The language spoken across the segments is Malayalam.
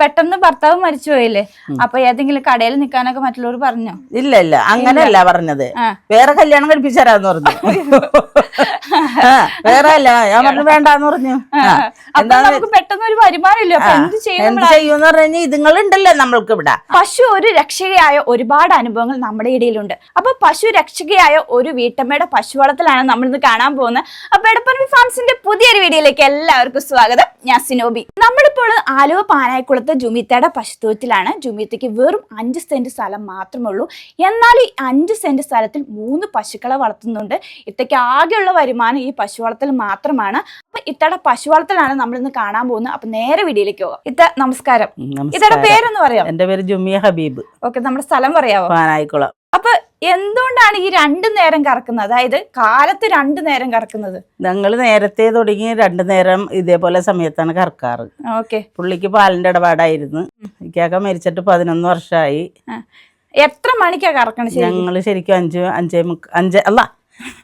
പെട്ടെന്ന് ഭർത്താവ് മരിച്ചു പോയില്ലേ? അപ്പൊ ഏതെങ്കിലും കടയിൽ നിൽക്കാനൊക്കെ മറ്റുള്ളവർ പറഞ്ഞോ? ഇല്ല ഇല്ല. അങ്ങനെയല്ല പറഞ്ഞത്. വേറെ കല്യാണം കഴിപ്പിച്ചു തരാന്ന് പറഞ്ഞു. വേറെ അല്ല. ഞാൻ പറഞ്ഞു വേണ്ടെന്ന് പറഞ്ഞു. എന്താണ് നമുക്ക് പെട്ടെന്ന് ഒരു വരുമാനമില്ല. എന്ത് പറഞ്ഞു ഇതുങ്ങളുണ്ടല്ലോ നമ്മൾക്ക് ഇവിടെ പശു ഒരു രക്ഷകയായ ഒരുപാട് അനുഭവങ്ങൾ നമ്മുടെ ഇടയിലുണ്ട്. അപ്പൊ പശു രക്ഷകയായ ഒരു വീട്ടമ്മയുടെ പശു വളർത്തലാണ് നമ്മൾ ഇന്ന് കാണാൻ പോകുന്നത്. അപ്പൊ എടപ്പറമ്പി ഫാംസിന്റെ പുതിയൊരു വീഡിയോയിലേക്ക് എല്ലാവർക്കും സ്വാഗതം. ഞാൻ സിനോബി. നമ്മളിപ്പോൾ ആലുവ പാനായിക്കുളത്ത് ജുമിത്തയുടെ പശുത്വത്തിലാണ് ജുമിത്തയ്ക്ക് വെറും അഞ്ച് സെന്റ് സ്ഥലം മാത്രമേ ഉള്ളൂ. എന്നാൽ ഈ അഞ്ച് സെന്റ് സ്ഥലത്തിൽ മൂന്ന് പശുക്കളെ വളർത്തുന്നുണ്ട്. ഇത്തയ്ക്ക് ആകെയുള്ള വരുമാനം ഈ പശു വളർത്തൽ മാത്രമാണ്. അപ്പൊ ഇത്തയുടെ പശു വളർത്തലാണ് നമ്മൾ ഇന്ന് കാണാൻ പോകുന്നത്. അപ്പൊ നേരെ വീഡിയോയിലേക്ക് പോകാം. ഇത്ത നമസ്കാരം. നമസ്കാരം. പേരൊന്ന് പറയാം എന്റെ പേര് ജുമിയ ഹബീബ്. ഓക്കെ നമ്മുടെ സ്ഥലം പറയാമോ? പാനായിക്കുളം. അപ്പൊ എന്തുകൊണ്ടാണ് ഈ രണ്ടു നേരം കറക്കുന്നത്? അതായത് കാലത്ത് രണ്ടു നേരം കറക്കുന്നത്? ഞങ്ങൾ നേരത്തെ തുടങ്ങി രണ്ടു നേരം ഇതേപോലെ സമയത്താണ് കറക്കാറ്. ഓക്കെ. പുള്ളിക്ക് പാലിന്റെ ഇടപാടായിരുന്നു. ഇക്കാക്ക മരിച്ചിട്ട് പതിനൊന്ന് വർഷമായി. എത്ര മണിക്കാ കറക്കണം ഞങ്ങൾ ശരിക്കും അഞ്ച് അഞ്ചേ മുക്ക അഞ്ച് അല്ല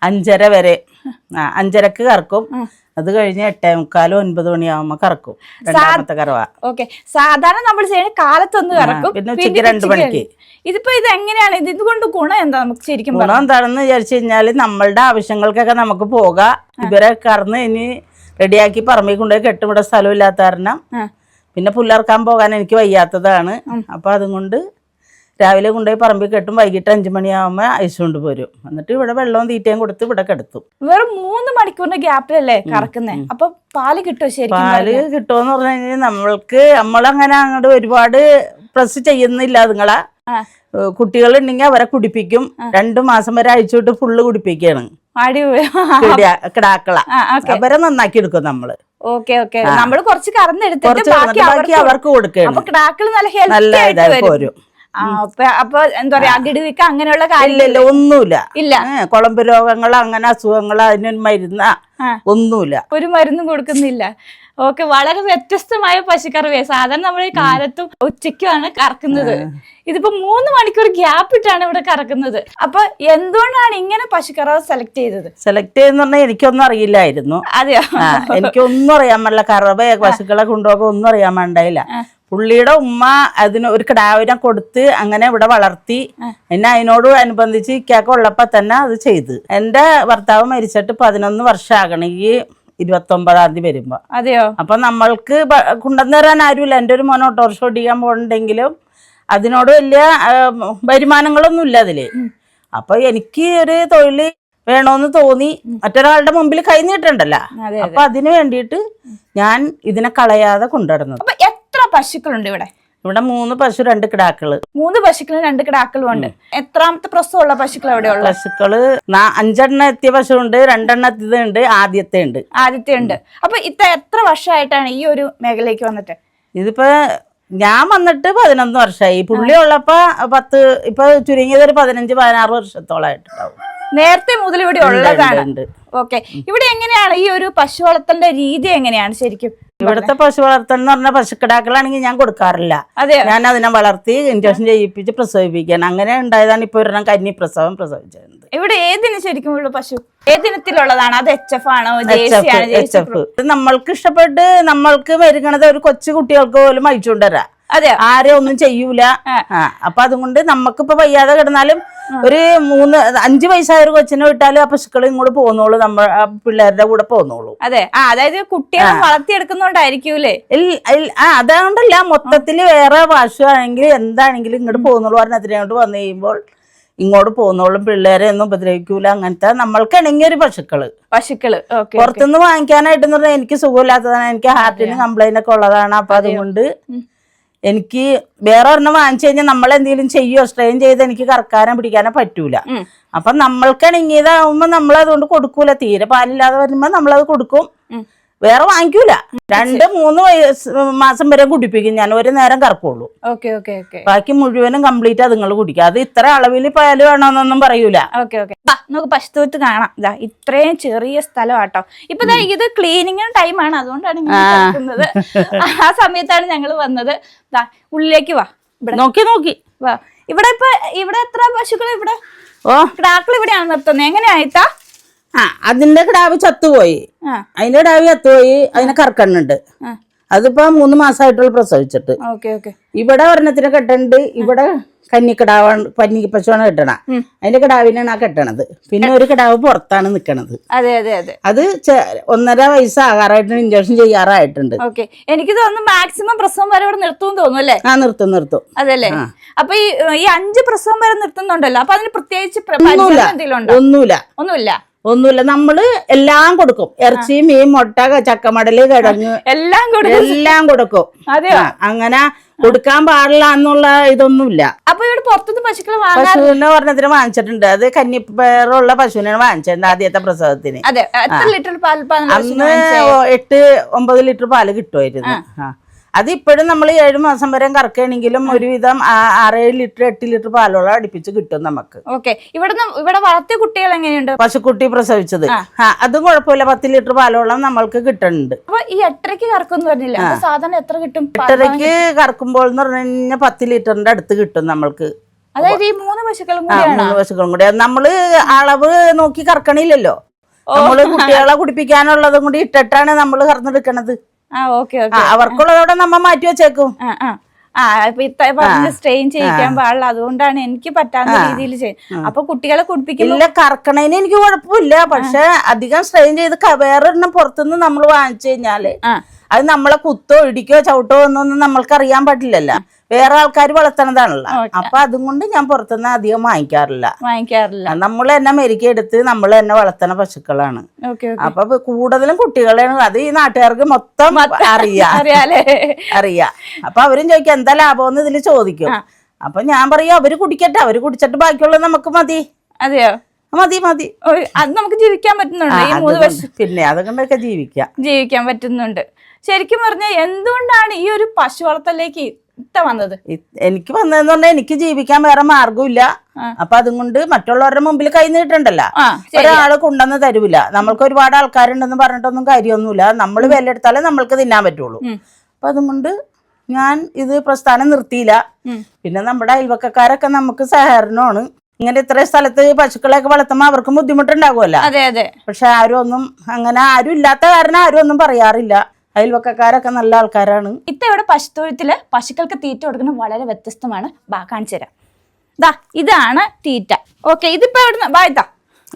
അഞ്ചര വരെ. ആ അഞ്ചരക്ക് കറക്കും. അത് കഴിഞ്ഞ് എട്ടേ മുക്കാലും ഒൻപത് മണിയാവുമ്പോ കറക്കും. രണ്ടാമത്തെ കറവ. ഓക്കെ. സാധാരണ നമ്മൾ ചെയ്യുന്ന കാലത്തൊന്ന് കറക്കും. പിന്നെ ഉച്ചയ്ക്ക് രണ്ടു മണിക്ക്. ഇതിപ്പോ ഇത് എങ്ങനെയാണ്? ഇത് ഇതുകൊണ്ട് ഗുണം എന്താ നമുക്ക് ശരിക്കും ഗുണം എന്താണെന്ന് വിചാരിച്ചു കഴിഞ്ഞാൽ നമ്മളുടെ ആവശ്യങ്ങൾക്കൊക്കെ നമുക്ക് പോകാം. ഇവരെ കറന്ന് ഇനി റെഡിയാക്കി പറമ്പിൽ കൊണ്ടുപോയി കെട്ടുമിട സ്ഥലമില്ലാത്ത കാരണം. പിന്നെ പുല്ലർക്കാൻ പോകാൻ എനിക്ക് വയ്യാത്തതാണ്. അപ്പൊ അതുകൊണ്ട് രാവിലെ കൊണ്ടുപോയി പറമ്പിൽ കെട്ടും വൈകിട്ട് അഞ്ചു ഐസ് അയച്ചുകൊണ്ട് പോരും. എന്നിട്ട് ഇവിടെ വെള്ളവും തീറ്റയും കൊടുത്ത് ഇവിടെ കിടത്തും. വെറും മൂന്ന് മണിക്കൂറിന്റെ ഗ്യാപ്പിലല്ലേ കറക്കുന്നേ? അപ്പൊ പാൽ കിട്ടുമോ ശരി പാൽ കിട്ടുമെന്ന് പറഞ്ഞു കഴിഞ്ഞാൽ നമ്മൾക്ക് നമ്മളങ്ങനെ അങ്ങോട്ട് ഒരുപാട് പ്രസ് ചെയ്യുന്നില്ല നിങ്ങളെ കുട്ടികൾ ഉണ്ടെങ്കിൽ അവരെ കുടിപ്പിക്കും. രണ്ടു മാസം വരെ അഴിച്ചുവിട്ട് ഫുള്ള് കുടിപ്പിക്കുകയാണ് അടിപൊളി. കിടാ- കിടാക്കള. അവരെ നന്നാക്കി എടുക്കും നമ്മൾ. Okay okay. നമ്മൾ കുറച്ച് കറന്നെടുത്തിട്ട് ബാക്കി അവർക്ക് കൊടുക്കണം. നല്ല ഹെൽത്തി ആയിട്ട് ഇതായി വരും. അപ്പൊ അപ്പൊ എന്താ പറയാ അകിടുവിക്ക അങ്ങനെയുള്ള കാര്യമില്ല ഒന്നുമില്ല. ഇല്ല. കുളമ്പ് രോഗങ്ങൾ അങ്ങനെ അസുഖങ്ങൾ അതിന് മരുന്ന. ഒന്നുമില്ല. ഒരു മരുന്നും കൊടുക്കുന്നില്ല. ഓക്കെ വളരെ വ്യത്യസ്തമായ പശുക്കറിവേ. സാധാരണ നമ്മൾ ഈ കാലത്തും ഉച്ചയ്ക്കുമാണ് കറക്കുന്നത്. ഇതിപ്പോ മൂന്ന് മണിക്കൂർ ഗ്യാപ്പ് ഇട്ടാണ് ഇവിടെ കറക്കുന്നത്. അപ്പൊ എന്തുകൊണ്ടാണ് ഇങ്ങനെ പശുക്കറവ സെലക്ട് ചെയ്തത്? സെലക്ട് ചെയ്യുന്ന പറഞ്ഞാൽ എനിക്കൊന്നും അറിയില്ലായിരുന്നു. അതെയോ? എനിക്കൊന്നും അറിയാൻ പാടില്ല കറവ പശുക്കളെ കൊണ്ടുപോകുക ഒന്നും അറിയാൻ പാടില്ല പുള്ളിയുടെ ഉമ്മ അതിന് ഒരു കിടാവിനെ കൊടുത്ത് അങ്ങനെ ഇവിടെ വളർത്തി. എന്നെ അതിനോട് അനുബന്ധിച്ച് ഇക്കാക്ക ഉള്ളപ്പോ തന്നെ അത് ചെയ്ത്. എന്റെ ഭർത്താവ് മരിച്ചിട്ട് പതിനൊന്ന് വർഷമാകണമെങ്കിൽ ഇരുപത്തൊമ്പതാം തീയതി വരുമ്പോ. അതെയോ? അപ്പൊ നമ്മൾക്ക് കൊണ്ടുവന്നു തരാൻ ആരുമില്ല. എന്റെ ഒരു മോൻ ഓട്ടോറിക്ഷ ഓടിക്കാൻ പോകണ്ടെങ്കിലും അതിനോട് വലിയ വരുമാനങ്ങളൊന്നും ഇല്ല അതിൽ. അപ്പൊ എനിക്ക് ഒരു തൊഴിൽ വേണോന്ന് തോന്നി. മറ്റൊരാളുടെ മുമ്പിൽ കൈ നീട്ടണ്ടല്ല. അപ്പൊ അതിന് വേണ്ടിയിട്ട് ഞാൻ ഇതിനെ കളയാതെ കൊണ്ടുവരുന്നത്. പശുക്കളുണ്ട് ഇവിടെ. ഇവിടെ മൂന്ന് പശു രണ്ട് കിടാക്കൾ. മൂന്ന് പശുക്കളും രണ്ട് കിടാക്കളും ഉണ്ട്. എത്രാമത്തെ പ്രസവമുള്ള പശുക്കൾ എവിടെയുള്ള പശുക്കൾ അഞ്ചെണ്ണ എത്തിയ പശു ഉണ്ട് രണ്ടെണ്ണം എത്തിയതുണ്ട് ആദ്യത്തെ ഉണ്ട് ആദ്യത്തെ ഉണ്ട് അപ്പൊ ഇത്ത എത്ര വർഷമായിട്ടാണ് ഈ ഒരു മേഖലയ്ക്ക് വന്നിട്ട്? ഇതിപ്പോ ഞാൻ വന്നിട്ട് പതിനൊന്ന് വർഷമായി. പുള്ളി ഉള്ളപ്പോ പത്ത് ഇപ്പൊ ചുരുങ്ങിയത് ഒരു പതിനഞ്ച് പതിനാറ് വർഷത്തോളായിട്ടുണ്ടാവും. നേരത്തെ മുതൽ ഇവിടെ ഉള്ളതാണ്. ഓക്കെ ഇവിടെ എങ്ങനെയാണ് ഈ ഒരു പശു വളർത്തലിന്റെ രീതി എങ്ങനെയാണ് ശരിക്കും? ഇവിടുത്തെ പശു വളർത്തൽ എന്ന് പറഞ്ഞ പശുക്കിടാക്കളാണെങ്കിൽ ഞാൻ കൊടുക്കാറില്ല. ഞാൻ അതിനെ വളർത്തി ഇൻജക്ഷൻ ചെയ്യിപ്പിച്ച് പ്രസവിപ്പിക്കാൻ അങ്ങനെ ഉണ്ടായതാണ് ഇപ്പൊ ഒരെണ്ണം കന്നി പ്രസവം പ്രസവിച്ചത്. ഇവിടെ ഏതിന് ശരിക്കും ഉള്ള പശു? ഏതിനത്തിലുള്ളതാണ് അത് എച്ച് എഫ് ആണോ? എച്ച് എഫ് എച്ച് എഫ് നമ്മൾക്ക് ഇഷ്ടപ്പെട്ട് നമ്മൾക്ക് വരുകണത് ഒരു കൊച്ചു കുട്ടികൾക്ക് പോലും അയച്ചുകൊണ്ടുവരാം അതെയോ ആരും ഒന്നും ചെയ്യൂല. അപ്പൊ അതുകൊണ്ട് നമുക്കിപ്പോ വയ്യാതെ കിടന്നാലും ഒരു മൂന്ന് അഞ്ചു വയസ്സായ ഒരു കൊച്ചിനെ വിട്ടാലും ആ പശുക്കൾ ഇങ്ങോട്ട് പോന്നോളൂ നമ്മ ആ പിള്ളേരുടെ കൂടെ പോന്നോളൂ. അതെ. ആ അതായത് കുട്ടികളെ വളർത്തിയെടുക്കുന്നോണ്ടായിരിക്കൂലേ ആ അതുകൊണ്ടല്ല മൊത്തത്തിൽ വേറെ ഭാഷയാണെങ്കിൽ എന്താണെങ്കിലും ഇങ്ങോട്ട് പോന്നോളൂ. പറഞ്ഞ അതിനോട് വന്നു കഴിയുമ്പോൾ ഇങ്ങോട്ട് പോകുന്നോളും പിള്ളേരെ ഒന്നും ഉപദ്രവിക്കൂല. അങ്ങനത്തെ നമ്മൾക്ക് ഇണങ്ങിയ ഒരു പശുക്കൾ. പശുക്കൾ. പുറത്തുനിന്ന് വാങ്ങിക്കാനായിട്ട് എനിക്ക് സുഖമില്ലാത്തതാണ്. എനിക്ക് ഹാർട്ടിന് കംപ്ലൈന്റ് ഒക്കെ ഉള്ളതാണ്. അപ്പൊ അതുകൊണ്ട് എനിക്ക് വേറെ ഒരെണ്ണം വാങ്ങിച്ചു കഴിഞ്ഞാൽ നമ്മൾ എന്തെങ്കിലും ചെയ്യോ സ്ട്രെയിൻ ചെയ്ത് എനിക്ക് കറക്കാനോ പിടിക്കാനോ പറ്റൂല. അപ്പൊ നമ്മൾക്ക് ഇണങ്ങിയതാവുമ്പോ നമ്മൾ അതുകൊണ്ട് കൊടുക്കൂല തീരെ പാലില്ലാതെ വരുമ്പോ നമ്മളത് കൊടുക്കും. വേറെ വാങ്ങിക്കൂല. രണ്ട് മൂന്ന് വയസ്സ് മാസം വരെ കുടിപ്പിക്കും. ഞാൻ ഒരു നേരം കറക്കുള്ളൂ. ബാക്കി മുഴുവനും കംപ്ലീറ്റ് അതുങ്ങൾ കുടിക്കുക അത് ഇത്ര അളവിൽ പാൽ വേണമെന്നൊന്നും പറയൂല. Okay okay. നമുക്ക് പശുത്തൂത്ത് കാണാം. ഇതാ ഇത്രയും ചെറിയ സ്ഥലമാട്ടോ ഇപ്പൊ ഇത് ക്ലീനിങ് ടൈമാണ്. അതുകൊണ്ടാണ് ഇങ്ങനെ കിടക്കുന്നത്. ആ സമയത്താണ് ഞങ്ങൾ വന്നത്. ഉള്ളിലേക്ക് വാ. നോക്കി നോക്കി. വാ. ഇവിടെ ഇപ്പൊ ഇവിടെ എത്ര പശുക്കൾ ഇവിടെ? ഓ. കിടാക്കൾ ഇവിടെയാണ് നിർത്തുന്നത് എങ്ങനെയായിട്ടാ ആ അതിന്റെ കിടാവ് ചത്തുപോയി. അതിന്റെ കിടാവ് ചത്തുപോയി അതിനെ കറക്കണ്ണുണ്ട്. അതിപ്പോ മൂന്ന് മാസമായിട്ടുള്ള പ്രസവിച്ചിട്ട്. ഇവിടെ ഒരെണ്ണത്തിന് കെട്ടണ്ട് ഇവിടെ കന്നിക്കിടാവാണ് പന്നി പശുവാണ് കെട്ടണ. അതിന്റെ കിടാവിനാണ് ആ കെട്ടണത്. പിന്നെ ഒരു കിടാവ് പുറത്താണ് നിക്കണത്. അതെ അതെ അതെ. അത് ഒന്നര വയസ്സാകാറായിട്ടുണ്ട് ഇഞ്ചക്ഷൻ ചെയ്യാറായിട്ടുണ്ട്. എനിക്ക് തോന്നുന്നു മാക്സിമം പ്രസവം വരെ ഇവിടെ നിർത്തും തോന്നുന്നു അല്ലേ? ആ നിർത്തും നിർത്തും. അതല്ലേ? അപ്പൊ ഈ ഈ അഞ്ച് പ്രസവം വരെ നിർത്തുന്നുണ്ടല്ലോ. അപ്പൊ അതിന് പ്രത്യേകിച്ച് ഒന്നുമില്ല. ഒന്നുമില്ല. ഒന്നുമില്ല. നമ്മൾ എല്ലാം കൊടുക്കും. ഇറച്ചി മീൻ മുട്ട ചക്കമടൽ കിഴങ്ങ് എല്ലാം കൊടുക്കും. എല്ലാം കൊടുക്കും. അതെയോ? ആ, അങ്ങനെ കൊടുക്കാൻ പാടില്ല എന്നുള്ള ഇതൊന്നുമില്ല. അപ്പൊ ഇവിടെ പുറത്തുനിന്ന് പശുക്കൾ പശുവിനെ ഒരെണ്ണത്തിന് വാങ്ങിച്ചിട്ടുണ്ട്. അത് കന്നിപ്പേറുള്ള പശുവിനാണ് വാങ്ങിച്ചിട്ടുണ്ട് ആദ്യത്തെ പ്രസവത്തിന്. അതെ. അന്ന് എട്ട് ഒമ്പത് ലിറ്റർ പാൽ കിട്ടുമായിരുന്നു ആ അത് ഇപ്പോഴും നമ്മൾ ഏഴ് മാസം വരെ കറക്കുകയാണെങ്കിലും ഒരുവിധം ആറേഴ് ലിറ്റർ എട്ട് ലിറ്റർ പാലോളം അടുപ്പിച്ച് കിട്ടും നമുക്ക്. ഓക്കെ. ഇവിടെ ഇവിടെ വളർത്തിയ കുട്ടികൾ എങ്ങനെയുണ്ട്? പശുക്കുട്ടി പ്രസവിച്ചത്. അതും കുഴപ്പമില്ല. പത്ത് ലിറ്റർ പാലോളം നമ്മൾക്ക് കിട്ടുന്നുണ്ട്. അപ്പൊ ഈ എട്ടരയ്ക്ക് കറക്കും പറഞ്ഞില്ല? സാധാരണ എത്ര കിട്ടും എട്ടരക്ക് കറക്കുമ്പോൾ എന്ന് പറഞ്ഞു കഴിഞ്ഞാൽ പത്ത് ലിറ്ററിന്റെ അടുത്ത് കിട്ടും നമ്മൾക്ക്. അതായത് ഈ മൂന്ന് പശുക്കളും മൂന്ന് പശുക്കളും കൂടി. നമ്മൾ അളവ് നോക്കി കറക്കണില്ലല്ലോ. നമ്മൾ കുട്ടികളെ കുടിപ്പിക്കാനുള്ളതും കൂടി ഇട്ടിട്ടാണ് നമ്മൾ കറന്നെടുക്കണത്. അവർക്കുള്ളതോടെ നമ്മ മാറ്റി വെച്ചേക്കും. ആ ആ. ആ ഇപ്പൊ ഇത്ര പറഞ്ഞ സ്ട്രെയിൻ ചെയ്യിക്കാൻ പാടില്ല. അതുകൊണ്ടാണ് എനിക്ക് പറ്റാത്ത രീതിയിൽ ചെയ്യും അപ്പൊ കുട്ടികളെ കുടിപ്പിക്കില്ല കറക്കണേന് എനിക്ക് കുഴപ്പമില്ല. പക്ഷെ അധികം സ്ട്രെയിൻ ചെയ്ത് വേറൊരെണ്ണം പുറത്തുനിന്ന് നമ്മൾ വാങ്ങിച്ചു കഴിഞ്ഞാൽ അത് നമ്മളെ കുത്തോ ഇടിക്കോ ചവിട്ടോ എന്നൊന്നും നമ്മൾക്ക് അറിയാൻ പറ്റില്ലല്ലോ. വേറെ ആൾക്കാർ വളർത്തണതാണല്ലോ അപ്പൊ അതും കൊണ്ട് ഞാൻ പുറത്തുനിന്ന് അധികം വാങ്ങിക്കാറില്ല. വാങ്ങിക്കാറില്ല. നമ്മൾ തന്നെ മെരുക്കി എടുത്ത് നമ്മൾ തന്നെ വളർത്തണ പശുക്കളാണ്. അപ്പൊ കൂടുതലും കുട്ടികളെയാണ്. അത് ഈ നാട്ടുകാർക്ക് മൊത്തം അറിയാം. അറിയാം. അപ്പൊ അവരും ചോദിക്കും എന്താ ലാഭമെന്ന് ഇതിൽ ചോദിക്കും. അപ്പൊ ഞാൻ പറയും അവർ കുടിക്കട്ടെ. അവർ കുടിച്ചിട്ട് ബാക്കിയുള്ളത് നമുക്ക് മതി. അതെയോ? മതി മതി. അത് നമുക്ക് ജീവിക്കാൻ പറ്റുന്നുണ്ട്. ഈ മൂന്ന് അതുകൊണ്ട് വർഷം പിന്നെ അതുകൊണ്ടൊക്കെ ജീവിക്കാം. ജീവിക്കാൻ പറ്റുന്നുണ്ട്. ശരിക്കും പറഞ്ഞാൽ എന്തുകൊണ്ടാണ് ഈ ഒരു പശു വളർത്തലേക്ക് ഇത്ത വന്നത്? എനിക്ക് വന്നതെന്ന് പറഞ്ഞാൽ എനിക്ക് ജീവിക്കാൻ വേറെ മാർഗമില്ല അപ്പൊ അപ്പൊ അതുകൊണ്ട് മറ്റുള്ളവരുടെ മുമ്പിൽ കൈ നീട്ടണ്ടല്ലോ ഒരാൾ കൊണ്ടുവന്ന് തരൂല. നമ്മൾക്ക് ഒരുപാട് ആൾക്കാരുണ്ടെന്ന് പറഞ്ഞിട്ടൊന്നും കാര്യമൊന്നുമില്ല. നമ്മൾ വിലയെടുത്താലേ നമ്മൾക്ക് തിന്നാൻ പറ്റുള്ളൂ. അപ്പൊ അപ്പൊ അതുകൊണ്ട് ഞാൻ ഇത് പ്രസ്ഥാനം നിർത്തിയില്ല. പിന്നെ നമ്മുടെ അയൽവക്കക്കാരൊക്കെ നമുക്ക് സഹകരണമാണ്. ഇങ്ങനെ ഇത്ര സ്ഥലത്ത് പശുക്കളെയൊക്കെ വളർത്തുമ്പോൾ അവർക്കും ബുദ്ധിമുട്ടുണ്ടാകുമല്ലോ. അതെ അതെ. പക്ഷെ ആരും ഒന്നും അങ്ങനെ ആരും ഇല്ലാത്ത കാരണം ആരും ഒന്നും പറയാറില്ല. അയൽവക്കക്കാരൊക്കെ നല്ല ആൾക്കാരാണ്. ഇത്ത ഇവിടെ പശുത്തൊഴുത്തിൽ പശുക്കൾക്ക് തീറ്റ കൊടുക്കുന്നത് വളരെ വ്യത്യസ്തമാണ്. ബാ കാണിച്ചു തരാം. ദാ ഇതാണ് തീറ്റ. ഓക്കെ ഇതിപ്പോ എവിടുന്ന്? ബാ ഇതാ.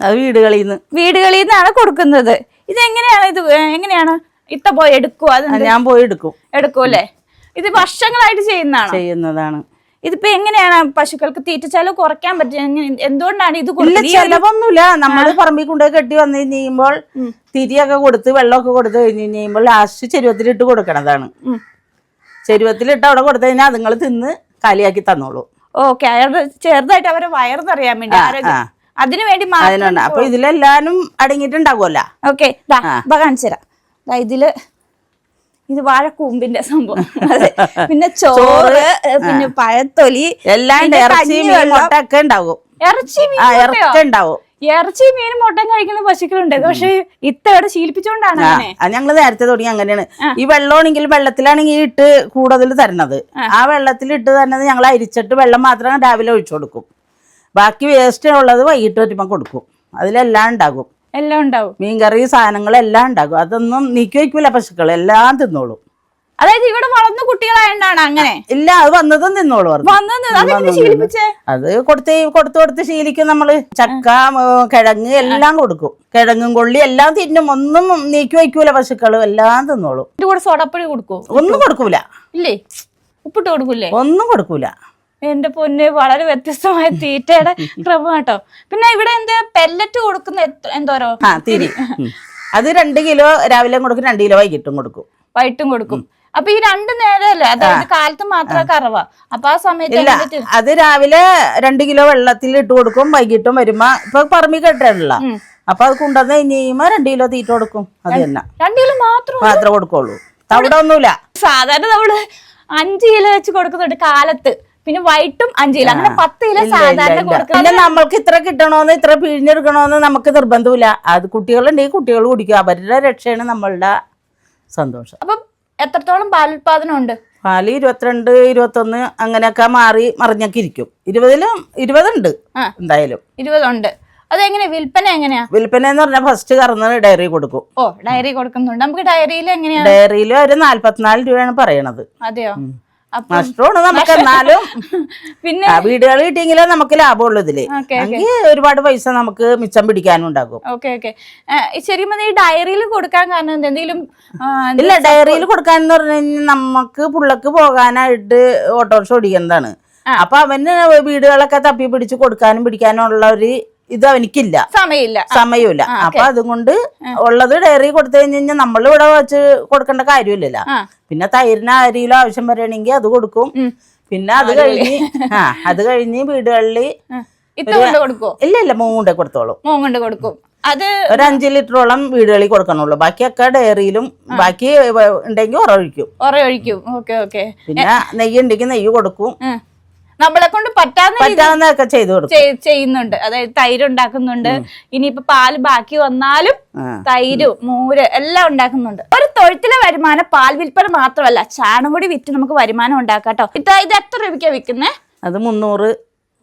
അത് വീടുകളിൽ നിന്ന് വീടുകളിൽ നിന്നാണ് കൊടുക്കുന്നത് ഇത്? എങ്ങനെയാണ് ഇത് എങ്ങനെയാണ്? ഇത്ത പോയി എടുക്കുക അത് ഞാൻ പോയി എടുക്കും. എടുക്കൂല്ലേ ഇത് വർഷങ്ങളായിട്ട് ചെയ്യുന്നതാണ്? ചെയ്യുന്നതാണ്. ഇതിപ്പോ എങ്ങനെയാണ് പശുക്കൾക്ക് തീറ്റ ചെലവ് കുറയ്ക്കാൻ പറ്റുക എന്തുകൊണ്ടാണ് ഇത് ഇല്ല ചെലവൊന്നുമില്ല. നമ്മൾ പറമ്പിൽ കൊണ്ടുപോയി കെട്ടി വന്നു കഴിയുമ്പോൾ തിരിയൊക്കെ കൊടുത്ത് വെള്ളമൊക്കെ കൊടുത്തു കഴിഞ്ഞ് കഴിയുമ്പോൾ ലാസ്റ്റ് ചെരുവത്തിലിട്ട് കൊടുക്കണതാണ്. ചെരുവത്തിലിട്ട് അവിടെ കൊടുത്തു കഴിഞ്ഞാൽ അതുങ്ങൾ തിന്ന് കാലിയാക്കി തന്നോളൂ. ഓക്കെ അയാളുടെ ചെറുതായിട്ട് അവരെ വയറെന്നറിയാൻ വേണ്ടി ആരോഗ്യം. അതിനു വേണ്ടി അതിനുണ്ട്. അപ്പൊ ഇതിലെല്ലാരും അടങ്ങിയിട്ടുണ്ടാകുമല്ലോ. ഓക്കെ കാണിച്ചു തരാം ഇതിൽ ഇത് വാഴക്കൂമ്പിന്റെ സംഭവം. പിന്നെ ചോറ് പിന്നെ പഴത്തൊലി എല്ലാം ഇറച്ചി മീൻ കഞ്ഞിവെള്ളം. മുട്ട ഉണ്ടാവും. ഇറച്ചി? ഇറച്ചി ഉണ്ടാവും. ഇറച്ചി മീനും മുട്ടയും കഴിക്കുന്ന പശുക്കളുണ്ട്. പക്ഷെ ഇത്തവിടെ ശീലിപ്പിച്ചോണ്ടാണ് ഞങ്ങൾ നേരത്തെ തുടങ്ങി അങ്ങനെയാണ്. ഈ വെള്ളമാണെങ്കിൽ വെള്ളത്തിലാണെങ്കിൽ ഇട്ട് കൂടുതൽ തരണത്. ആ. വെള്ളത്തിൽ ഇട്ട് തരുന്നത് ഞങ്ങൾ അരിച്ചിട്ട് വെള്ളം മാത്രം രാവിലെ ഒഴിച്ചു കൊടുക്കും. ബാക്കി വേസ്റ്റ് ഉള്ളത് വൈകിട്ട് വരുമ്പോൾ കൊടുക്കും. അതിലെല്ലാം ഉണ്ടാകും. എല്ലാം ഉണ്ടാവും. മീൻകറി സാധനങ്ങളെല്ലാം ഉണ്ടാകും അതൊന്നും നീക്കി വയ്ക്കൂല പശുക്കൾ എല്ലാം തിന്നോളും. അതായത് ഇവിടെ വളർന്ന കുട്ടികളായോണ്ടാണ് അങ്ങനെ? ഇല്ല അത് വന്നതും തിന്നോളൂ അത് കൊടുത്ത് കൊടുത്തു കൊടുത്ത് ശീലിക്കും നമ്മൾ. ചക്ക കിഴങ്ങ് എല്ലാം കൊടുക്കും. കിഴങ്ങും കൊള്ളി എല്ലാം തിന്നും. ഒന്നും നീക്കി വയ്ക്കൂല പശുക്കളും. എല്ലാം തിന്നോളൂ. കൂടെ സോഡപ്പൊടി കൊടുക്കും ഒന്നും കൊടുക്കൂല. ഇല്ലേ? ഉപ്പിട്ട് കൊടുക്കൂലേ ഒന്നും കൊടുക്കൂല. എന്റെ പൊന്ന് വളരെ വ്യത്യസ്തമായ തീറ്റയുടെ ക്രമം കേട്ടോ പിന്നെ ഇവിടെ എന്താ? പെല്ലറ്റ് കൊടുക്കുന്ന എന്തോരോ? ആ തിരി. അത് രണ്ട് കിലോ രാവിലെ കൊടുക്കും രണ്ട് കിലോ വൈകിട്ടും കൊടുക്കും. വൈകിട്ടും കൊടുക്കും. അപ്പൊ ഈ രണ്ട് നേരമല്ലേ അതായത് കാലത്ത് മാത്രം കറവ അപ്പൊ ആ സമയത്ത് അത് രാവിലെ രണ്ട് കിലോ വെള്ളത്തിൽ ഇട്ട് കൊടുക്കും വൈകിട്ടും വരുമ്പോ ഇപ്പൊ പറമ്പി കെട്ടല്ല അപ്പൊ അത് കൊണ്ടുവന്ന് കഴിഞ്ഞ് കഴിയുമ്പോ രണ്ട് കിലോ തീറ്റ കൊടുക്കും. അത് തന്നെ. രണ്ട് കിലോ മാത്രം മാത്രമേ കൊടുക്കുള്ളൂ. അവിടെ ഒന്നുമില്ല സാധാരണ നമ്മൾ അഞ്ച് കിലോ വെച്ച് കൊടുക്കുന്നുണ്ട് കാലത്ത്. പിന്നെ വൈറ്റും അഞ്ച് കിലോ അങ്ങനെ പത്ത് കിലോ സാധാരണ കൊടുക്കുന്നത് പിന്നെ നമ്മൾക്ക് ഇത്ര കിട്ടണോന്ന് ഇത്ര പിഴിഞ്ഞെടുക്കണോന്ന് നമുക്ക് നിർബന്ധമില്ല. അത് കുട്ടികളുണ്ടെങ്കിൽ കുട്ടികൾ കുടിക്കും. അവരുടെ രക്ഷയാണ് നമ്മളുടെ സന്തോഷം. അപ്പം എത്രത്തോളം പാലുൽപാദനം ഉണ്ട് പാൽ ഇരുപത്തിരണ്ട് ഇരുപത്തൊന്ന് അങ്ങനെയൊക്കെ മാറി മറിഞ്ഞൊക്കെ ഇരിക്കും. ഇരുപതിലും ഇരുപതുണ്ട്. എന്തായാലും. ഇരുപതുണ്ട്. അതെങ്ങനെ വിൽപ്പന എങ്ങനെയാ? വിൽപ്പന എന്ന് പറഞ്ഞാൽ ഫസ്റ്റ് കറന്ന് ഡയറി കൊടുക്കും. ഓ ഡയറി കൊടുക്കുന്നുണ്ട്. നമുക്ക് ഡയറിയിൽ എങ്ങനെയാ? ഡയറിയിൽ ഒരു നാല്പത്തിനാല് രൂപയാണ് പറയണത്. അതെയോ? നഷ്ടമാണ് നമുക്ക് എന്നാലും. പിന്നെ വീടുകൾ കിട്ടിയെങ്കിലേ നമുക്ക് ലാഭമുള്ളൂ ഇതിൽ. ഒരുപാട് പൈസ നമുക്ക് മിച്ചം പിടിക്കാനും ഉണ്ടാകും ഓക്കെ. ഓക്കെ ശരിക്കും ഈ ഡയറിയിൽ കൊടുക്കാൻ കാരണം എന്ത്? എന്തെങ്കിലും ഇല്ല ഡയറിയിൽ കൊടുക്കാന്ന് പറഞ്ഞു കഴിഞ്ഞാൽ നമുക്ക് പുള്ളക്ക് പോകാനായിട്ട് ഓട്ടോറിക്ഷ ഓടിക്കുന്നതാണ്. അപ്പൊ അവന് വീടുകളൊക്കെ തപ്പി പിടിച്ച് കൊടുക്കാനും പിടിക്കാനും ഉള്ള ഒരു ഇത് എനിക്കില്ല സമയമില്ല. സമയമില്ല അപ്പൊ അതുകൊണ്ട് ഉള്ളത് ഡയറി കൊടുത്തു കഴിഞ്ഞ് കഴിഞ്ഞാൽ നമ്മൾ ഇവിടെ വെച്ച് കൊടുക്കേണ്ട കാര്യമില്ലല്ലോ. പിന്നെ തൈരിന് അരിയിലോ ആവശ്യം വരികയാണെങ്കിൽ അത് കൊടുക്കും. പിന്നെ അത് കഴിഞ്ഞ് ആ അത് കഴിഞ്ഞ് വീടുകളിൽ ഇല്ല ഇല്ല മൂടെ കൊടുത്തോളും. മോൻ കൊടുക്കും. അത് ഒരു അഞ്ച് ലിറ്ററോളം വീടുകളിൽ കൊടുക്കണുള്ളൂ. ബാക്കിയൊക്കെ ഡയറിയിലും ബാക്കി ഉണ്ടെങ്കിൽ ഉറവിക്കും. ഒഴിക്കും ഓക്കെ ഓക്കെ. പിന്നെ നെയ്യ് ഉണ്ടെങ്കിൽ നെയ്യ് കൊടുക്കും. നമ്മളെ കൊണ്ട് പറ്റാവുന്ന ചെയ്തു ചെയ്യുന്നുണ്ട്. അതായത് തൈര് ഉണ്ടാക്കുന്നുണ്ട്. ഇനിയിപ്പോ പാൽ ബാക്കി വന്നാലും. തൈര് മോര് എല്ലാം ഉണ്ടാക്കുന്നുണ്ട്. ഒരു തൊഴുത്തിലെ വരുമാനം പാൽ വിൽപ്പന മാത്രമല്ല ചാണം കൂടി വിറ്റ് നമുക്ക് വരുമാനം ഉണ്ടാക്കാം കേട്ടോ ഇത് ഇത് എത്ര രൂപയ്ക്കാ വിൽക്കുന്നേ? അത് മുന്നൂറ്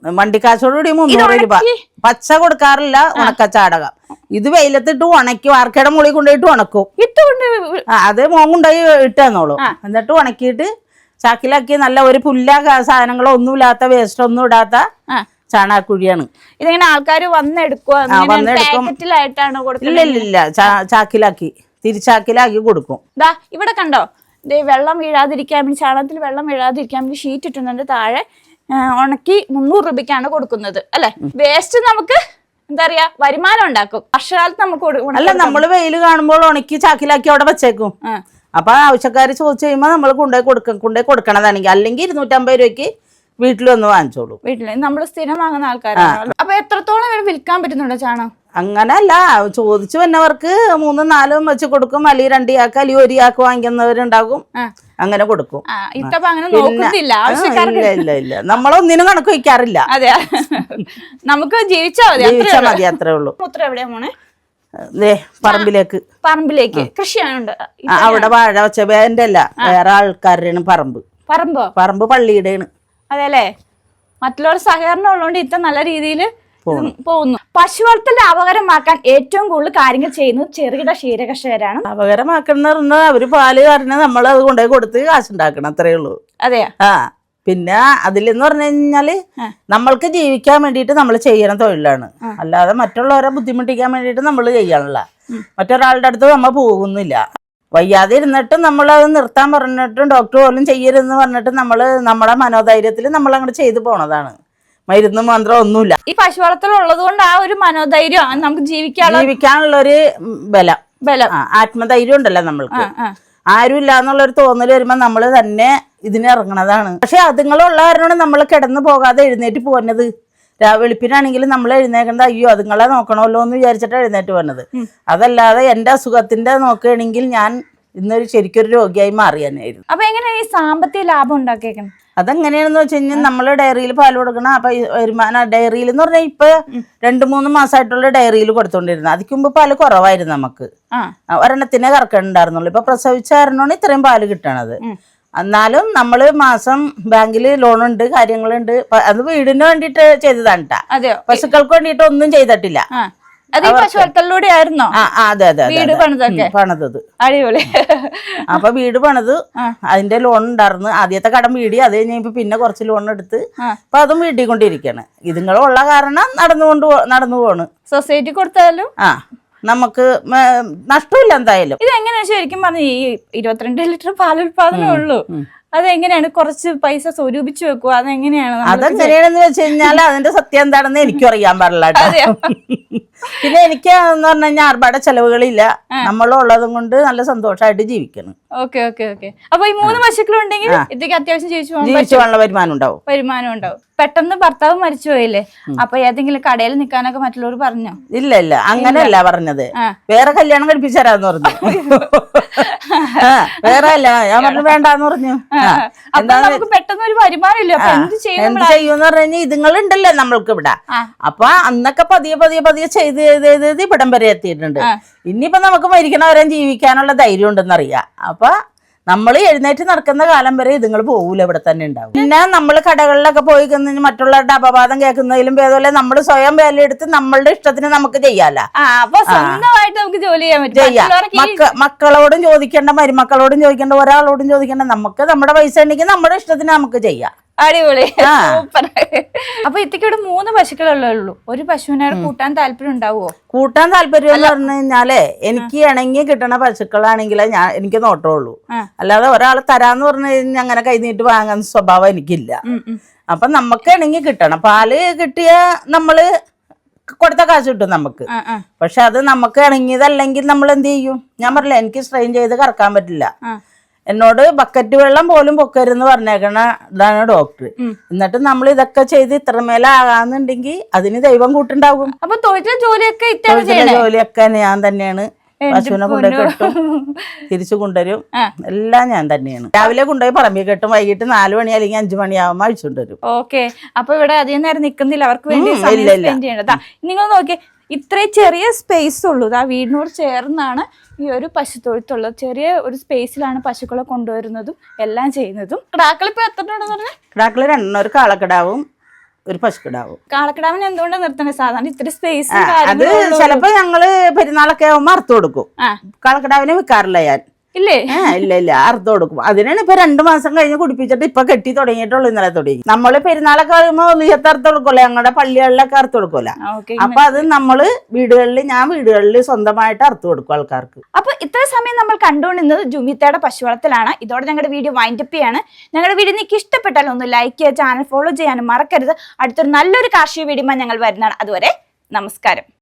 വണ്ടിക്കാശോടുകൂടി മുന്നൂറ് രൂപ. പച്ച കൊടുക്കാറില്ല ഉണക്ക ചാടകം. ഇത് വെയിലത്തിട്ട് ഉണക്കി വാർക്കയുടെ മുകളിൽ കൊണ്ടുപോയിട്ട് ഉണക്കും. അത് മോൻ കൊണ്ടുപോയി ഇട്ടെന്നോളൂ. എന്നിട്ട് ഉണക്കിയിട്ട് ചാക്കിലാക്കി നല്ല ഒരു പുല്ല സാധനങ്ങളോ സാധനങ്ങളോ ഒന്നുമില്ലാത്ത വേസ്റ്റ് ഒന്നും ഇടാത്ത ചാണാക്കുഴിയാണ്. ഇതിങ്ങനെ ആൾക്കാർ വന്നെടുക്കുക ഇല്ല ഇല്ല ഇല്ല. ചാക്കിലാക്കി. തിരിച്ചാക്കിലാക്കി കൊടുക്കും. ദാ ഇവിടെ കണ്ടോ? വെള്ളം വീഴാതിരിക്കാൻ വേണ്ടി ചാണകത്തിൽ വെള്ളം വീഴാതിരിക്കാൻ വേണ്ടി ഷീറ്റ് ഇട്ടുന്നുണ്ട് താഴെ ഉണക്കി മുന്നൂറ് രൂപയ്ക്കാണ് കൊടുക്കുന്നത്. അല്ലെ? വേസ്റ്റ് നമുക്ക് എന്താ പറയാ വരുമാനം ഉണ്ടാക്കും. വർഷകാലത്ത് നമുക്ക് അല്ല നമ്മൾ വെയിൽ കാണുമ്പോൾ ഉണക്കി ചാക്കിലാക്കി അവിടെ വെച്ചേക്കും. അപ്പൊ ആവശ്യക്കാർ ചോദിച്ചു കഴിയുമ്പോൾ നമ്മൾ കൊണ്ടുപോയി കൊടുക്കും കൊണ്ടുപോയി കൊടുക്കണതാണെങ്കിൽ അല്ലെങ്കിൽ ഇരുന്നൂറ്റമ്പത് രൂപയ്ക്ക് വീട്ടിൽ വന്ന് വാങ്ങിച്ചോളൂ. വീട്ടിൽ നമ്മൾ സ്ഥിരം വാങ്ങുന്ന ആൾക്കാരാണ്. അപ്പൊ എത്രത്തോളം ഇവർ വിൽക്കാൻ പറ്റുന്നുണ്ടോ ചാണകം? അങ്ങനല്ല. ചോദിച്ചു വന്നവർക്ക് മൂന്നും നാലും വെച്ച് കൊടുക്കും. അല്ലെങ്കിൽ രണ്ട് ചാക്ക് അല്ലെങ്കിൽ ഒരു ചാക്ക് വാങ്ങിക്കുന്നവരുണ്ടാകും. അങ്ങനെ കൊടുക്കും. ഇല്ല ഇല്ല ഇല്ല. നമ്മളൊന്നിനും കണക്ക് വയ്ക്കാറില്ല. അതെ. നമുക്ക് ജീവിച്ചാൽ. മതി. അത്രേ ഉള്ളൂ. എവിടെയാ ദേ പറമ്പിലേക്ക്. പറമ്പിലേക്ക്. കൃഷിയാണ് അവിടെ വാഴ വെച്ച എന്റെ അല്ല വേറെ ആൾക്കാരുടെയാണ് പറമ്പ്. പറമ്പോ? പറമ്പ് പള്ളിയുടെയാണ്. അതെല്ലേ മറ്റുള്ളവർ സഹകരണം ഉള്ളതുകൊണ്ട് ഇത്ര നല്ല രീതിയിൽ പോകുന്നു. പശു വളർത്തൽ ലാഭകരമാക്കാൻ ഏറ്റവും കൂടുതൽ കാര്യങ്ങൾ ചെയ്യുന്നത് ചെറുകിട ക്ഷീരകർഷകരാണ്. അപകരമാക്കുന്ന പറഞ്ഞാൽ അവർ പാൽ കാരണം നമ്മൾ അത് കൊണ്ടുപോയി കൊടുത്ത് കാശുണ്ടാക്കണം അത്രേ ഉള്ളൂ. അതെയാ? ആ. പിന്നെ അതിലെന്ന് പറഞ്ഞു കഴിഞ്ഞാൽ നമ്മൾക്ക് ജീവിക്കാൻ വേണ്ടിയിട്ട് നമ്മൾ ചെയ്യണ തൊഴിലാണ്. അല്ലാതെ മറ്റുള്ളവരെ ബുദ്ധിമുട്ടിക്കാൻ വേണ്ടിയിട്ട് നമ്മൾ ചെയ്യാനുള്ള മറ്റൊരാളുടെ അടുത്ത് നമ്മൾ പോകുന്നില്ല. വയ്യാതെ ഇരുന്നിട്ട് നമ്മൾ അത് നിർത്താൻ പറഞ്ഞിട്ടും ഡോക്ടർ പോലും ചെയ്യരുതെന്ന് പറഞ്ഞിട്ട് നമ്മൾ നമ്മുടെ മനോധൈര്യത്തിൽ നമ്മൾ അങ്ങോട്ട് ചെയ്തു പോണതാണ്. മരുന്ന് മന്ത്രം ഒന്നുമില്ല. ഈ പശു വളർത്തൽ ഉള്ളത് കൊണ്ട് ആ ഒരു മനോധൈര്യം നമുക്ക് ജീവിക്കാൻ ജീവിക്കാനുള്ള ഒരു ബലം. ബലം. ആത്മധൈര്യം ഉണ്ടല്ലോ നമ്മൾക്ക്. ആരും ഇല്ല എന്നുള്ളൊരു തോന്നൽ വരുമ്പോൾ നമ്മൾ തന്നെ ഇതിന് ഇറങ്ങണതാണ് പക്ഷെ അതുങ്ങളുള്ള കാരണമാണ് നമ്മൾ കിടന്നു പോകാതെ എഴുന്നേറ്റ് പോകുന്നത് വെളുപ്പിനാണെങ്കിൽ നമ്മൾ എഴുന്നേക്കേണ്ട അയ്യോ അതുങ്ങളെ നോക്കണമല്ലോ എന്ന് വിചാരിച്ചിട്ട് എഴുന്നേറ്റ് പോകുന്നത് അതല്ലാതെ എന്റെ അസുഖത്തിന്റെ നോക്കുകയാണെങ്കിൽ ഞാൻ ഇന്നൊരു ശരിക്കൊരു രോഗിയായി മാറിയാനായിരുന്നു അപ്പൊ എങ്ങനെയാണ് ഈ സാമ്പത്തിക ലാഭം ഉണ്ടാക്കിയേക്കുന്നത് അതെങ്ങനെയാണെന്ന് വെച്ച് കഴിഞ്ഞാൽ നമ്മൾ ഡയറിയിൽ പാൽ കൊടുക്കണം. അപ്പൊ വരുമാനം ഡയറിയിൽ എന്ന് പറഞ്ഞാൽ ഇപ്പൊ രണ്ടു മൂന്ന് മാസമായിട്ടുള്ള ഡയറിയിൽ കൊടുത്തോണ്ടിരുന്നത്. അതിക്ക് മുമ്പ് പാൽ കുറവായിരുന്നു നമുക്ക്. ഒരെണ്ണത്തിനെ കറക്കണ്ടായിരുന്നുള്ളൂ ഇപ്പൊ പ്രസവിച്ച കാരണമാണ് ഇത്രയും പാൽ കിട്ടണത്. എന്നാലും നമ്മൾ മാസം ബാങ്കിൽ ലോണുണ്ട് കാര്യങ്ങളുണ്ട്. അത് വീടിന് വേണ്ടിയിട്ട് ചെയ്തതാണ് ട്ടാ. അതെയോ? പശുക്കൾക്ക് വേണ്ടിയിട്ട് ഒന്നും ചെയ്തിട്ടില്ല. ആയിരുന്നോ? അതെ അതെ വീട് പണിതൊക്കെ? പണിതത്. അടിപൊളി. അപ്പൊ വീട് പണിത് അതിന്റെ ലോൺ ഉണ്ടായിരുന്നു. ആദ്യത്തെ കടം വീടി അത് കഴിഞ്ഞപ്പോ പിന്നെ കുറച്ച് ലോൺ എടുത്ത്. അപ്പൊ അതും വീട്ടിക്കൊണ്ടിരിക്കാണ്. ഇതുങ്ങളുള്ള കാരണം നടന്നുകൊണ്ട് നടന്നു പോണ്. സൊസൈറ്റി കൊടുത്താലും ആ. നമുക്ക് നഷ്ടമില്ല എന്തായാലും. ഇത് എങ്ങനെയാ ശരിക്കും പറഞ്ഞ ഈ ഇരുപത്തിരണ്ട് ലിറ്റർ പാലുൽപാദനം ഉള്ളൂ. അതെങ്ങനെയാണ് കുറച്ച് പൈസ സ്വരൂപിച്ചു വെക്കുക? അതെങ്ങനെയാണ് അതെങ്ങനെയാണെന്ന് വെച്ച് കഴിഞ്ഞാൽ അതിന്റെ സത്യം എന്താണെന്ന് എനിക്കും അറിയാൻ പാടില്ല പിന്നെ എനിക്ക് എന്ന് പറഞ്ഞു കഴിഞ്ഞാൽ ആർഭാട ചെലവുകളില്ല. നമ്മളുള്ളതും കൊണ്ട് നല്ല സന്തോഷമായിട്ട് ജീവിക്കണം ഓക്കെ ഓക്കെ ഓക്കെ. അപ്പൊ ഈ മൂന്ന് പശുക്കളും ഉണ്ടെങ്കിൽ ഇതൊക്കെ അത്യാവശ്യം ജീവിച്ചു ജീവിച്ചു പോകാനുള്ള വരുമാനം ഉണ്ടാവും. വരുമാനം ഉണ്ടാവും. പെട്ടെന്ന് ഭർത്താവ് മരിച്ചു പോയില്ലേ? അപ്പൊ ഏതെങ്കിലും കടയിൽ നിൽക്കാനൊക്കെ മറ്റുള്ളവർ പറഞ്ഞോ? ഇല്ല ഇല്ല. അങ്ങനെയല്ല പറഞ്ഞത്. വേറെ കല്യാണം കഴിപ്പിച്ചു തരാന്ന് പറഞ്ഞു വേറെ അല്ല. ഞാൻ പറഞ്ഞു വേണ്ടാന്ന് പറഞ്ഞു. നമുക്ക് പെട്ടെന്ന് ഒരു എന്ത് ചെയ്യും എന്ത് ചെയ്യുമെന്ന് പറഞ്ഞു ഇതുങ്ങളുണ്ടല്ലോ നമ്മൾക്ക് ഇവിടെ. അപ്പൊ അന്നൊക്കെ പതിയെ പതിയെ പതിയെ ചെയ്ത് ചെയ്ത് ചെയ്ത് ഇവിടം വരെ എത്തിയിട്ടുണ്ട്. ഇനിയിപ്പോ നമുക്ക് മരിക്കണവരെ ജീവിക്കാനുള്ള ധൈര്യം ഉണ്ടെന്നറിയാം അപ്പൊ നമ്മൾ എഴുന്നേറ്റ് നടക്കുന്ന കാലം വരെ ഇതുങ്ങൾ പോകൂല ഇവിടെ തന്നെ ഉണ്ടാവും. പിന്നെ നമ്മൾ കടകളിലൊക്കെ പോയി കഴിഞ്ഞ് മറ്റുള്ളവരുടെ അപവാദം കേൾക്കുന്നതിലും അതുപോലെ നമ്മൾ സ്വയം വിലയെടുത്ത് നമ്മളുടെ ഇഷ്ടത്തിന് നമുക്ക് ചെയ്യാലോ സ്വന്തമായിട്ട് നമുക്ക് ജോലി ചെയ്യാൻ പറ്റും. മക്കളോടും ചോദിക്കേണ്ട മരുമക്കളോടും ചോദിക്കേണ്ട ഒരാളോടും ചോദിക്കേണ്ട നമുക്ക് നമ്മുടെ പൈസ ഉണ്ടെങ്കിൽ നമ്മുടെ ഇഷ്ടത്തിന് നമുക്ക് ചെയ്യാം. അടിപൊളി. സൂപ്പർ. അപ്പൊ ഇത്തിക്ക് ഇവിടെ മൂന്ന് പശുക്കളുള്ളൂ ഉള്ളൂ? ഒരു പശുവിനെ കൂട്ടാൻ താല്പര്യം ഉണ്ടാവുമോ കൂട്ടാൻ താല്പര്യം എന്ന് പറഞ്ഞു കഴിഞ്ഞാലേ എനിക്ക് ഇണങ്ങി കിട്ടണ പശുക്കളാണെങ്കിലേ ഞാൻ എനിക്ക് നോട്ടമുള്ളൂ. അല്ലാതെ ഒരാൾ തരാന്ന് പറഞ്ഞു കഴിഞ്ഞാൽ അങ്ങനെ കൈനീട്ട് വാങ്ങാൻ സ്വഭാവം എനിക്കില്ല. അപ്പൊ നമുക്ക് ഇണങ്ങി കിട്ടണം. പാൽ കിട്ടിയ നമ്മൾ കൊടുത്ത കാശ് കിട്ടും നമുക്ക്. പക്ഷെ അത് നമുക്ക് ഇണങ്ങിയതല്ലെങ്കിൽ നമ്മൾ എന്ത് ചെയ്യും? ഞാൻ പറഞ്ഞില്ല എനിക്ക് സ്ട്രെയിൻ ചെയ്ത് കറക്കാൻ പറ്റില്ല. എന്നോട് ബക്കറ്റ് വെള്ളം പോലും പൊക്കരുന്ന് പറഞ്ഞേക്കണ ഇതാണ് ഡോക്ടർ എന്നിട്ട് നമ്മൾ ഇതൊക്കെ ചെയ്ത് ഇത്രമേലാകാന്നുണ്ടെങ്കിൽ അതിന് ദൈവം കൂട്ടുണ്ടാകും. അപ്പൊ തൊഴിലെ ജോലിയൊക്കെ ജോലിയൊക്കെ ഞാൻ തന്നെയാണ്. പശുവിനെ കൊണ്ടുപോയി കെട്ടും തിരിച്ചു കൊണ്ടുവരും. എല്ലാം ഞാൻ തന്നെയാണ്. രാവിലെ കൊണ്ടുപോയി പറമ്പിൽ കെട്ടും വൈകിട്ട് നാല് മണി അല്ലെങ്കിൽ അഞ്ചു മണിയാവുമ്പോൾ അഴിച്ചുകൊണ്ടുവരും ഓക്കെ. അപ്പൊ ഇവിടെ അധികം നേരം നിക്കുന്നില്ല. അവർക്ക് വേണ്ടി. നിങ്ങൾ നോക്കിയേ ഇത്രയും ചെറിയ സ്പേസ് ഉള്ളൂ. ആ വീടിനോട് ചേർന്നാണ് ഈ ഒരു പശു തൊഴുത്തുള്ളത് ചെറിയ ഒരു സ്പേസിലാണ് പശുക്കളെ കൊണ്ടുവരുന്നതും എല്ലാം ചെയ്യുന്നതും. കിടാക്കളിപ്പോ എത്ര ഉണ്ടെന്ന് പറഞ്ഞാൽ കിടാക്കൾ രണ്ടെണ്ണം. ഒരു കാളക്കിടാവും ഒരു പശുക്കിടാവും. കാളക്കിടാവിന് എന്തുകൊണ്ടാണ് നിർത്തണേ സാധാരണ ഇത്ര സ്പേസ് അത് ചിലപ്പോ ഞങ്ങൾ പെരുന്നാളൊക്കെ ആവുമ്പോ അറുത്തു കൊടുക്കും. കാളക്കിടാവിനെ വിൽക്കാറില്ല ഞാൻ. ഇല്ലേ? ഇല്ല ഇല്ല അർത്ഥം കൊടുക്കും. അതിനാണ് ഇപ്പൊ രണ്ടു മാസം കഴിഞ്ഞ് കുടിപ്പിച്ചിട്ട് ഇപ്പൊ കെട്ടി തുടങ്ങിയിട്ടുള്ളൂ ഇന്നലെ തുടങ്ങി. നമ്മൾ പെരുന്നാളൊക്കെ വരുമ്പോ ഒന്നിയത്തെ അർത്ഥം കൊടുക്കുമല്ലോ ഞങ്ങളുടെ പള്ളികളിലൊക്കെ അർത്ഥം കൊടുക്കൂല. അപ്പൊ അത് നമ്മൾ വീടുകളിൽ ഞാൻ വീടുകളിൽ സ്വന്തമായിട്ട് അർത്ഥം കൊടുക്കും ആൾക്കാർക്ക്. അപ്പൊ ഇത്ര സമയം നമ്മൾ കണ്ടുകൊണ്ടിരുന്നത് ജുമിത്തയുടെ പശുവളത്തിലാണ്. ഇതോടെ ഞങ്ങളുടെ വീഡിയോ വൈൻഡപ്പ് ചെയ്യാണ്. ഞങ്ങളുടെ വീഡിയോ നിങ്ങൾക്ക് ഇഷ്ടപ്പെട്ടാൽ ഒന്ന് ലൈക്ക് ചെയ്യുക ചാനൽ ഫോളോ ചെയ്യാനും മറക്കരുത്. അടുത്തൊരു നല്ലൊരു കാർഷിക വീഡിയോ ഞങ്ങൾ വരുന്നതാണ്. അതുവരെ നമസ്കാരം.